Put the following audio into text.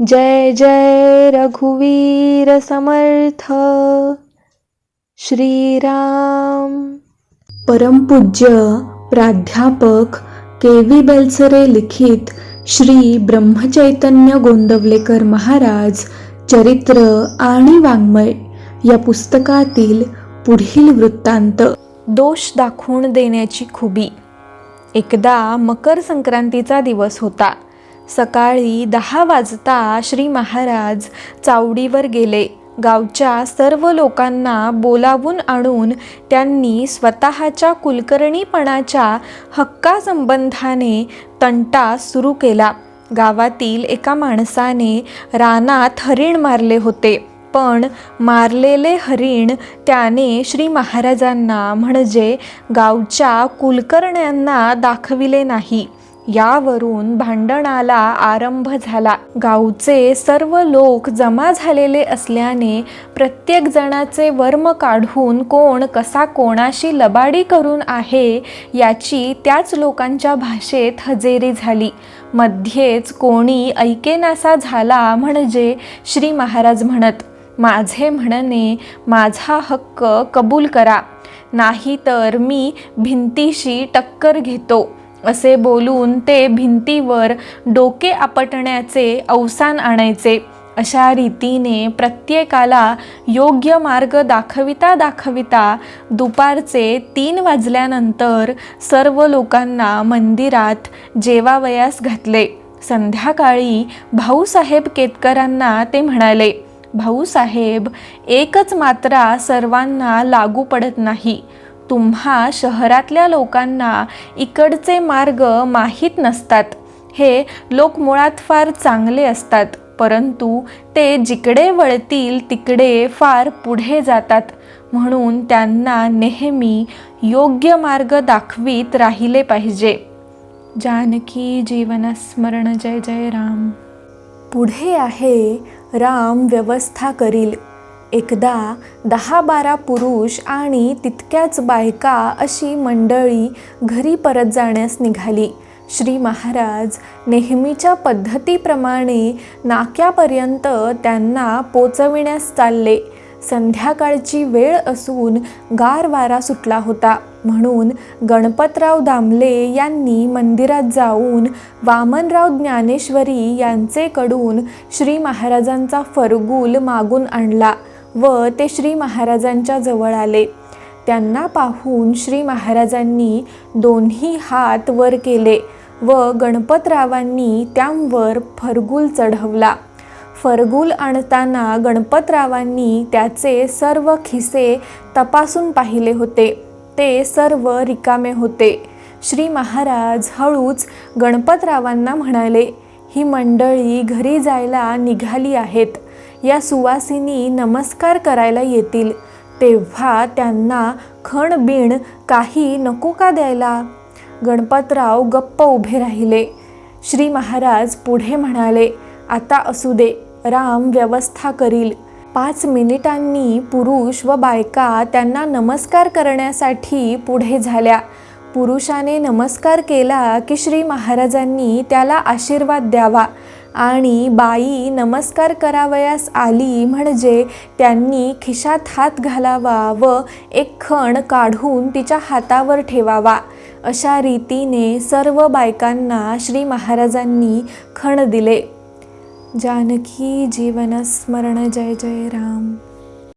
जय जय रघुवीर समर्थ। श्रीराम। परमपूज्य प्राध्यापक के व्ही बेलसरे लिखित श्री ब्रह्मचैतन्य गोंदवलेकर महाराज चरित्र आणि वाङ्मय या पुस्तकातील पुढील वृत्तांत. दोष दाखवून देण्याची खुबी. एकदा मकर संक्रांतीचा दिवस होता. सकाळी दहा वाजता श्री महाराज चावडीवर गेले. गावच्या सर्व लोकांना बोलावून आणून त्यांनी स्वतःच्या कुलकर्णीपणाच्या हक्कासंबंधाने तंटा सुरू केला. गावातील एका माणसाने रानात हरिण मारले होते. पण मारलेले हरिण त्याने श्री महाराजांना म्हणजे गावच्या कुलकर्ण्यांना दाखविले नाही. यावरून भांडणाला आरंभ झाला. गावचे सर्व लोक जमा झालेले असल्याने प्रत्येक जणाचे वर्म काढून कोण कसा कोणाशी लबाडी करून आहे याची त्याच लोकांच्या भाषेत हजेरी झाली. मध्येच कोणी ऐकेनासा झाला म्हणजे श्री महाराज म्हणत माझे म्हणणे माझा हक्क कबूल करा. नाही तर मी भिंतीशी टक्कर घेतो. असे बोलून ते भिंतीवर डोके आपटण्याचे अवसान आणायचे. अशा रीतीने प्रत्येकाला योग्य मार्ग दाखविता दाखविता दुपारचे तीन वाजल्यानंतर सर्व लोकांना मंदिरात जेवावयास घातले. संध्याकाळी भाऊसाहेब केतकरांना ते म्हणाले भाऊसाहेब एकच मात्रा सर्वांना लागू पडत नाही. तुम्हा शहरातल्या लोकांना इकडचे मार्ग माहीत नसतात. हे लोक मुळात फार चांगले असतात परंतु ते जिकडे वळतील तिकडे फार पुढे जातात. म्हणून त्यांना नेहमी योग्य मार्ग दाखवीत राहिले पाहिजे. जानकी जीवनस्मरण जय जय राम. पुढे आहे राम व्यवस्था करील. एकदा दहा बारा पुरुष आणि तितक्याच बायका अशी मंडळी घरी परत जाण्यास निघाली. श्री महाराज नेहमीच्या पद्धतीप्रमाणे नाक्यापर्यंत त्यांना पोचविण्यास चालले. संध्याकाळची वेळ असून गार वारा सुटला होता. म्हणून गणपतराव दामले यांनी मंदिरात जाऊन वामनराव ज्ञानेश्वरी यांचेकडून श्री महाराजांचा फरगूल मागून आणला. व ते श्री महाराजांच्या जवळ आले. त्यांना पाहून श्री महाराजांनी दोन्ही हात वर केले व गणपतरावांनी त्यांवर फरगुल चढवला. फरगुल आणताना गणपतरावांनी त्याचे सर्व खिसे तपासून पाहिले होते. ते सर्व रिकामे होते. श्री महाराज हळूच गणपतरावांना म्हणाले ही मंडळी घरी जायला निघाली आहेत. या सुवासिनी नमस्कार करायला येतील. तेव्हा त्यांना खणबीण काही नको का द्यायला? गणपतराव गप्प उभे राहिले. श्री महाराज पुढे म्हणाले आता असू दे राम व्यवस्था करील. पाच मिनिटांनी पुरुष व बायका त्यांना नमस्कार करण्यासाठी पुढे झाल्या. पुरुषाने नमस्कार केला की श्री महाराजांनी त्याला आशीर्वाद द्यावा. आणि बाई नमस्कार करावयास आली म्हणजे त्यांनी खिशात हात घालावा व एक खण काढून तिच्या हातावर ठेवावा. अशा रीतीने सर्व बायकांना श्री महाराजांनी खण दिले. जानकी जीवनस्मरण जय जय राम.